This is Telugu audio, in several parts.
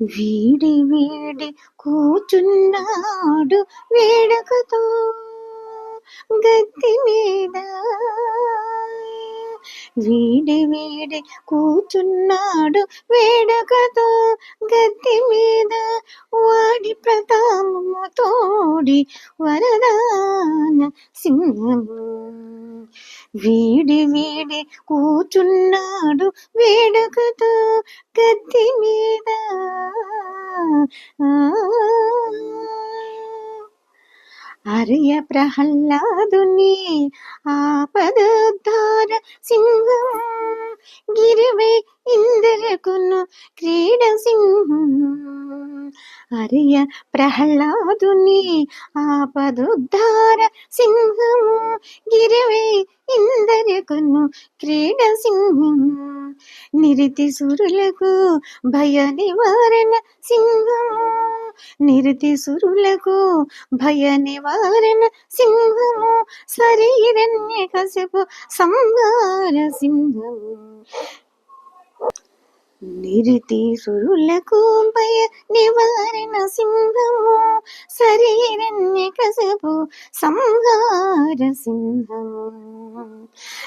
వీడి వీడి కూచున్నాడు వేడుకతో గద్దె మీద. వీడి వీడి కూచున్నాడు వేడుకతో గద్దె మీద. వాడి ప్రతాపము తోడి వరదాన సింహము. వీడి వీడి కూచున్నాడు వేడుకతో కత్తి మీద. అరయ ప్రహ్లాదుని ఆపదోద్ధార సింహం గిరివే ఇందరకును క్రీడ సింహం అరయ ప్రహ్లాదుని ఆపదుద్ధార సింహము గిరివే ఇందరకును క్రీడ సింహము. నిరితి సురులకు భయ నివారణ సింహము. నిరితి సురులకు భయ నివారణ సింహము. శరీరన్య కసపు సంహార సింహము. నిరితీసురులకు భయ నివారణ సింహము శరీరన్య కసపు సంహార సింహము.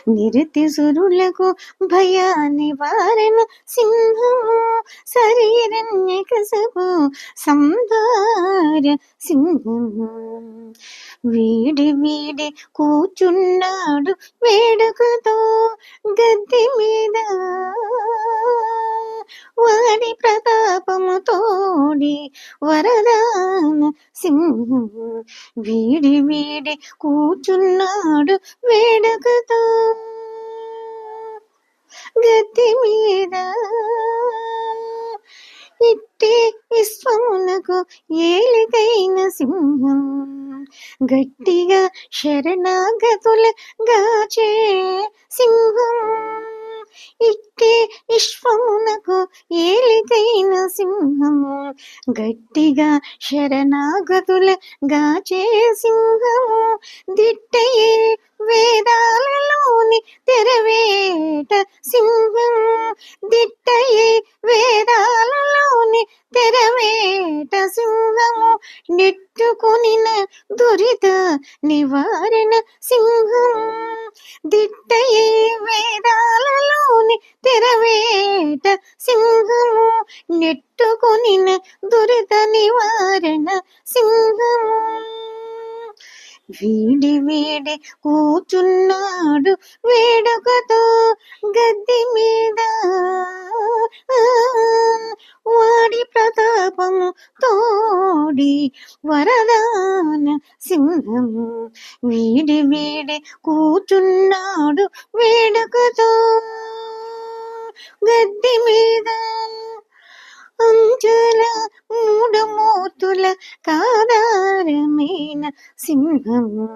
నిరితిసురులకు భయ నివారణ సింహము శరీరన్య కసపు సంహార సింహము. వీడి వీడి కూచున్నాడు వేడుకతో గద్దె మీద. వాడి ప్రతాపము తోడి వరదాన సింహం వీడి వీడి కూచున్నాడు వేడుకతో. గద్దె మీద ఇట్టి విశ్వమునకు ఏలికైన సింహం గట్టిగా శరణాగతుల గాచే సింహం. ఇట్టే విశ్వమునకు ఏలికైన సింహము. గట్టిగా శరణాగతుల గాచే సింహము. దిట్టయే వేదాలలోని తెరవేట సింహం దిట్టయే వేదాలలోని తెరవేట సింహము నెట్టుకొనిన దురిత నివారణ సింహం దిట్టయే వేదాలలోని తెరవేట సింహము నెట్టుకొనిన దురిత నివారణ సింహము వీడి వీడి కూచున్నాడు వేడుకతో గద్దె మీద. వాడి ప్రతాపము తోడి వరదాన సింహం వీడి వీడి కూచున్నాడు వేడుకతో గద్దె మీద. అంచుల మూడు మూతుల కాదారమైన సింహము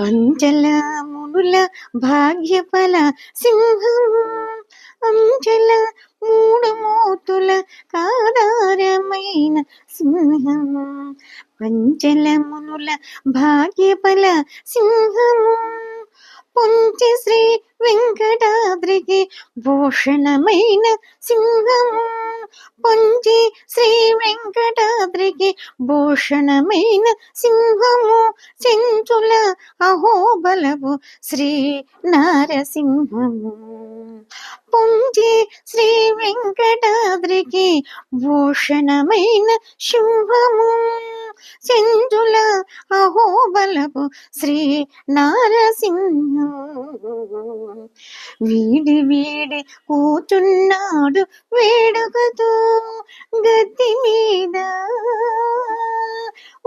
పంచల మునుల భాగ్యఫల సింహము అంచల మూడు మూతుల కాదారమైన సింహము పంచల మునుల భాగ్యఫల సింహము పొంచి శ్రీ వెంకటాద్రికి భూషణమైన సింహం. పొంచి శ్రీ వెంకటాద్రికి భూషణమైన సింహము చెంచుల అహోబలవు శ్రీ నారసింహము పుంజి శ్రీ వెంకటాద్రికి భూషణమైన శుభము. సింధుల అహోబలపు శ్రీ నారసింహు. వీడి వీడి కూచున్నాడు వేడుకతో గద్ది మీద.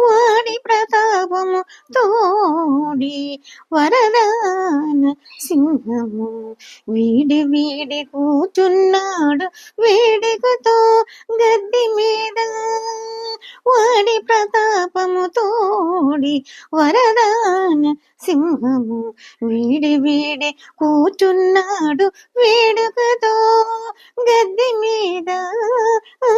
వాడి ప్రతాపము తోడి వరదాన సింహము. వీడి వీడి కూచున్నాడు వేడుకతో గద్ది మీద. వాడి ప్రతాపము తోడి వరదాన సింహము. వీడి వీడి కూచున్నాడు వేడుకతో గద్ది మీద. ఆ